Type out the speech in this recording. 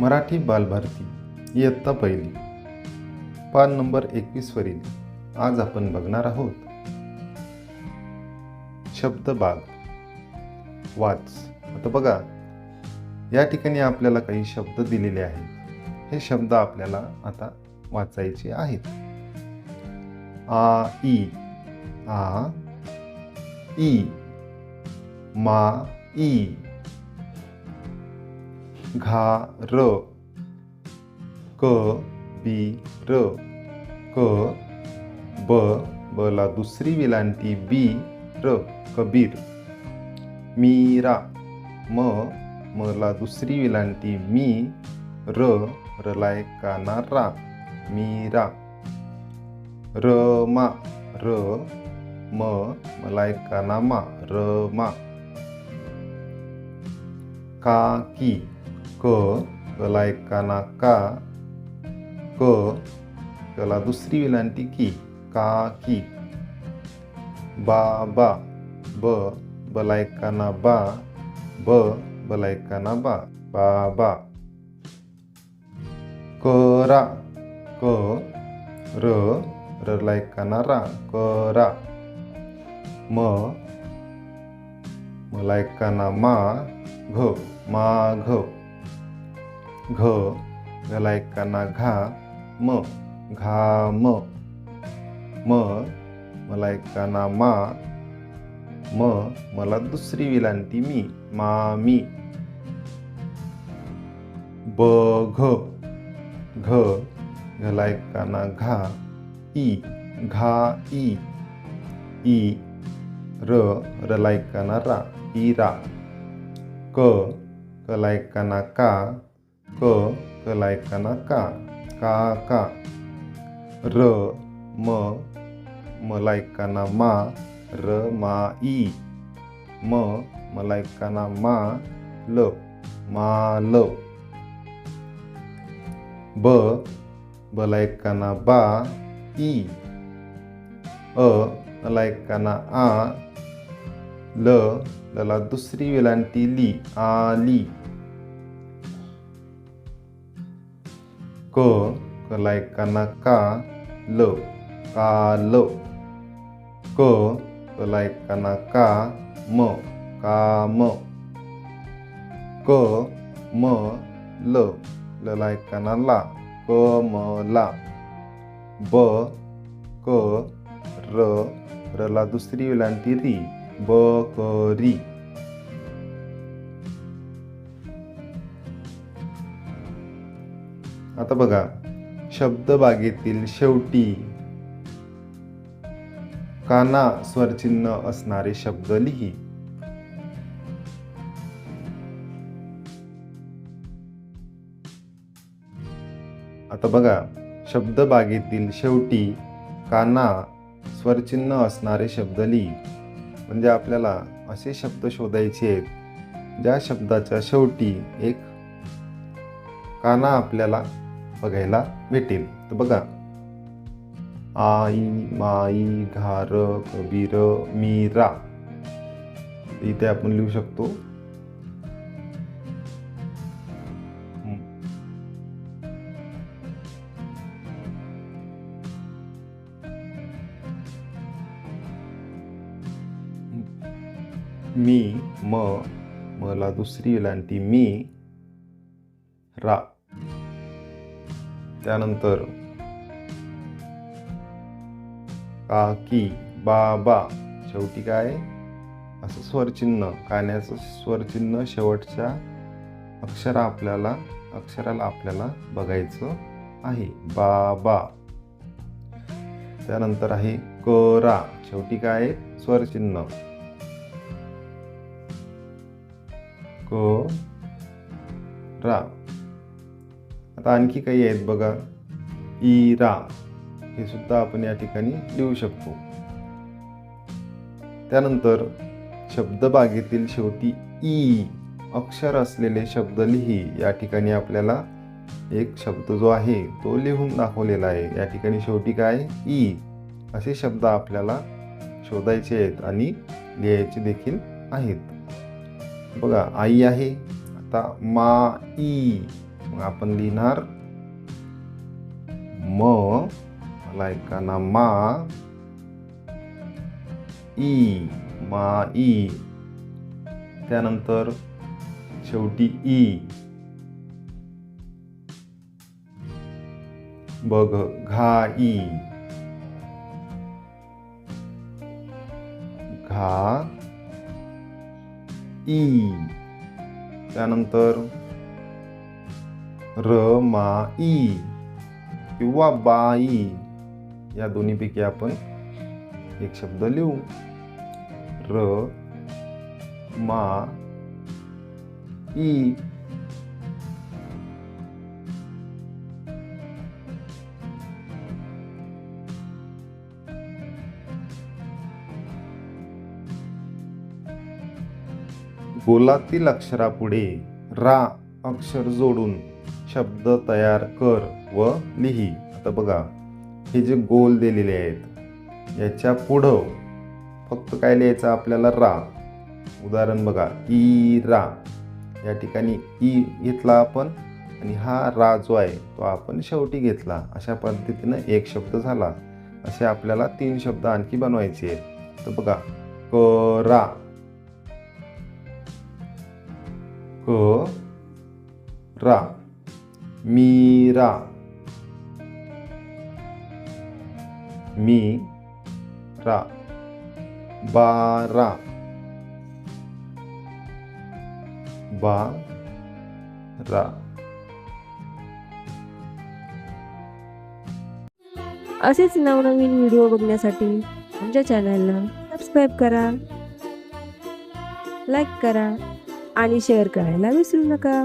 मराठी बालभारती इयत्ता पहिली. पान नंबर एकवीसवरील आज आपण बघणार आहोत. शब्दबाग वाच. आता बघा. या ठिकाणी आपल्याला काही शब्द दिलेले आहेत. हे शब्द आपल्याला आता वाचायचे आहेत. आ ई. आ ई. मा ई. घा र क बी र क ब बला दुसरी विलांटी बी र कबीर मीरा म मला दुसरी विलांटी मी र रलाय काना रा मीरा रमा र म मलाय काना मा रमा काकी क एक काना का क गला दुसरी विलांटी की का की। बाबा ब बलाय काना बा ब बलाय काना बा बाबा करा क र रलाय काना रा करा म मलाय काना मा घ मा घ। गलाय काना घा म घा म म मलाय काना मा म मला दुसरी विलांटी मी मामी ब घ घ काना घा ई घा ई ई र रलाय काना रा इरा क कलायकांना का क का का का र म मलाय काना मा र मा ई म मलाय काना मा ल मा ल ब बलाय काना बा ई अ अलाय काना आ ल लला दुसरी वेलांटी ली आली क कलायकाना का ल का ल। काल क कलाय काना का म काम क म ल। ललाय काना ला ब क र। रला दुसरी वेलांटी री ब क री। आता बघा शब्दबागेतील शेवटी काना स्वरचिन्ह असणारे शब्द लिही. आता बघा शब्दबागेतील शेवटी काना स्वरचिन्ह असणारे शब्द लिही. म्हणजे आपल्याला असे शब्द शोधायचे आहेत ज्या शब्दाच्या शेवटी एक काना आपल्याला बघायला भेटेल. तर बघा. आई माई घार कबीर मीरा. इथे आपण लिहू शकतो. मी म मला दुसरी वेलांटी मी रा. त्यानंतर काकी बाबा शेवटी काय? असं स्वरचिन्ह कान्याचं स्वरचिन्ह शेवटच्या अक्षरा आपल्याला अक्षराला आपल्याला बघायचं आहे. बाबा त्यानंतर आहे करा शेवटी काय? स्वरचिन्ह. क रा. आता आणखी काही आहेत बघा. इरा हे सुद्धा आपण या ठिकाणी लिहू शकतो. त्यानंतर शब्दबागेतील शेवटी ई अक्षर असलेले शब्द लिही. या ठिकाणी आपल्याला एक शब्द जो आहे तो लिहून दाखवलेला आहे. या ठिकाणी शेवटी काय? ई. असे शब्द आपल्याला शोधायचे आहेत आणि लिहायचे देखील आहेत. बघा आई आहे आता मा ई. मग आपण लिहिणार म मला ऐका ना मा ई मा ई त्यानंतर शेवटी ई बघ घा ई घा ई त्यानंतर र मा ई किंवा बाई. या दोन्हीपैकी आपण एक शब्द लिहू. र मा ई गोलातील अक्षरापुढे. रा अक्षर जोडून. शब्द तयार कर व लिही. आता बघा हे जे गोल दिलेले आहेत याच्या पुढं फक्त काय लिहायचं? आपल्याला रा. उदाहरण बघा ई रा. या ठिकाणी ई घेतला आपण आणि हा रा जो आहे तो आपण शेवटी घेतला. अशा पद्धतीनं एक शब्द झाला. असे आपल्याला तीन शब्द आणखी बनवायचे आहेत. तर बघा क रा. क रा. मीरा. मी रा बारा. बा रा असेच नवनवीन व्हिडिओ बघण्यासाठी आमच्या चॅनलला सबस्क्राईब करा लाईक करा आणि शेअर करायला विसरू नका.